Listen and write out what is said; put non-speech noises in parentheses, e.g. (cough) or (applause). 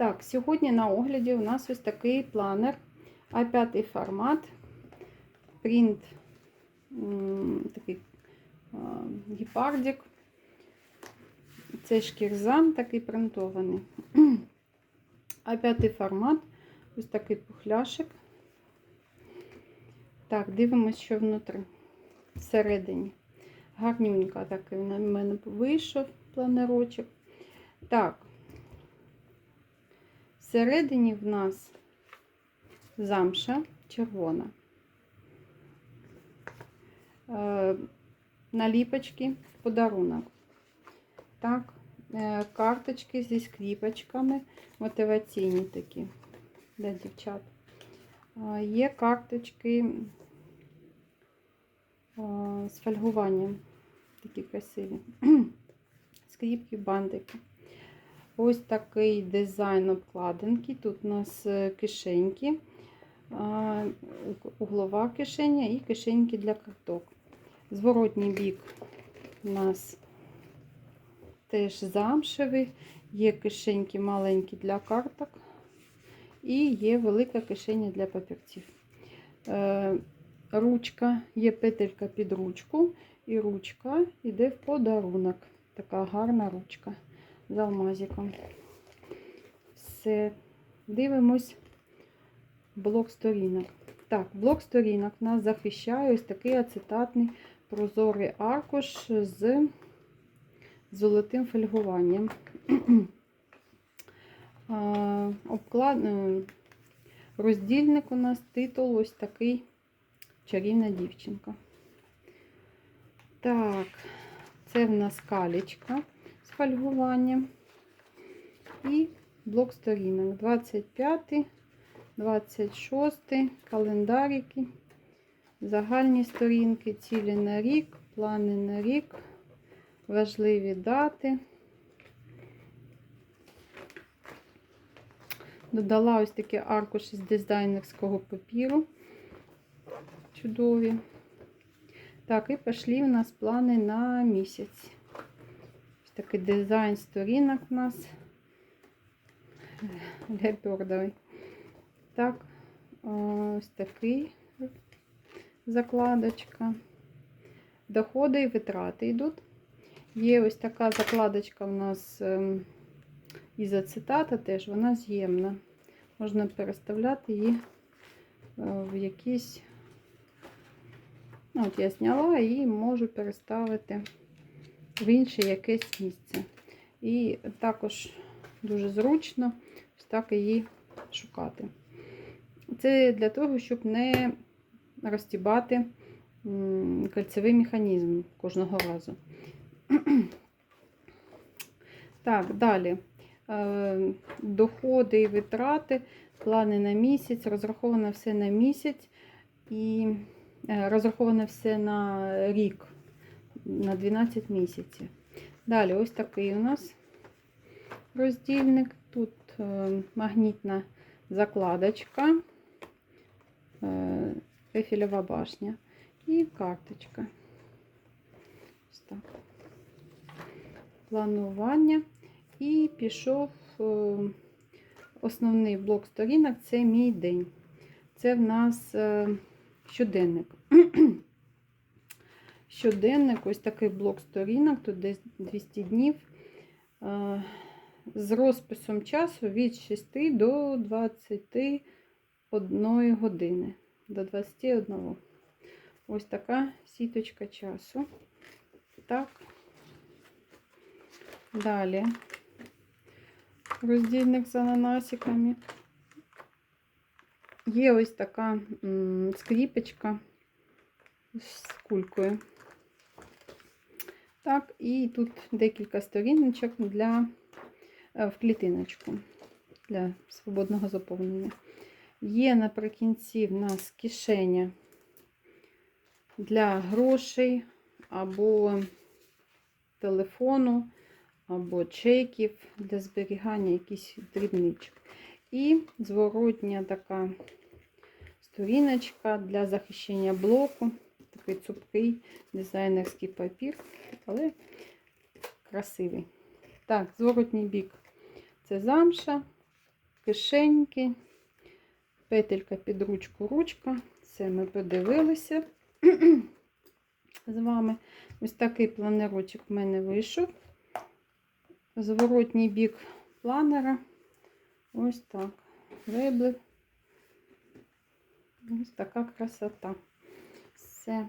Так, сьогодні на огляді у нас ось такий планер А5 формат. Принт такий гепардик. Це шкірзан такий принтований. (clears throat) А5 формат. Ось такий пухляшик. Так, дивимось, що внутрі. Всередині. Гарнюнька такий на мене вийшов планерочок. Так. Всередині в нас замша червона. Е, наліпочки подарунок. Так, е, карточки зі скріпочками, мотиваційні такі для дівчат. Е, Є карточки з фольгуванням, такі красиві. (clears throat) Скріпки, бантики. Ось такий дизайн обкладинки. Тут у нас е, кишеньки, углова кишеня і кишеньки для карток. Зворотній бік у нас теж замшевий, є кишеньки маленькі для карток, і є велика кишеня для папірців. Е, Ручка, є петелька під ручку, і ручка йде в подарунок. Така гарна ручка з алмазиком. Все. Дивимось блок сторінок. Так, блок сторінок нас захищає ось такий ацетатний прозорий аркуш з золотим фольгуванням. (clears throat) Обклад... е, Роздільник у нас титул ось такий чарівна дівчинка. Так, це в нас калічка з фольгуванням. І блок сторінок 25, 26, календарики, загальні сторінки, цілі на рік, плани на рік, важливі дати. Додала ось такі аркуші з дизайнерського папіру. Чудові. Так, і пішли у нас плани на місяць. Такий дизайн сторінок у нас. Леопардовий. Так, ось такий закладочка. Доходи і витрати йдуть. Є ось така закладочка у нас ем, із ацетата теж, вона з'ємна. Можна переставляти її е, в якісь. Ну, от я зняла і можу переставити в інше якесь місце. І також дуже зручно так її шукати. Це для того, щоб не розтібати кольцевий механізм кожного разу. (clears throat) Так, далі. Е, Доходи і витрати, плани на місяць, розраховано все на місяць і е, розраховано все на рік, на 12 місяців. Далі, ось такий у нас роздільник. Тут е, магнітна закладочка, е, ефільова башня і карточка. Ось так. Планування. І пішов е, основний блок сторінок це мій день. Це в нас щоденник. Щоденник, ось такий блок сторінок, тут десь 200 днів. Е, З розписом часу від 6 до 21 години. До 21. Ось така сіточка часу. Так. Далі роздільник з ананасиками. Є ось така скріпочка з кулькою. Так, і тут декілька сторіночок для е, в клітиночку для свободного заповнення. Є наприкінці в нас кишеня для грошей або телефону, або чеків для зберігання якихось дрібничок. І зворотня така сторіночка для захищення блоку. Такий цупкий дизайнерський папір, але красивий. Так, зворотній бік це замша, кишеньки, петелька під ручку, ручка. Це ми подивилися (clears throat) з вами. Ось такий планерочок в мене вийшов. Зворотній бік планера. Ось так. Виблик. Ось така красота. Все.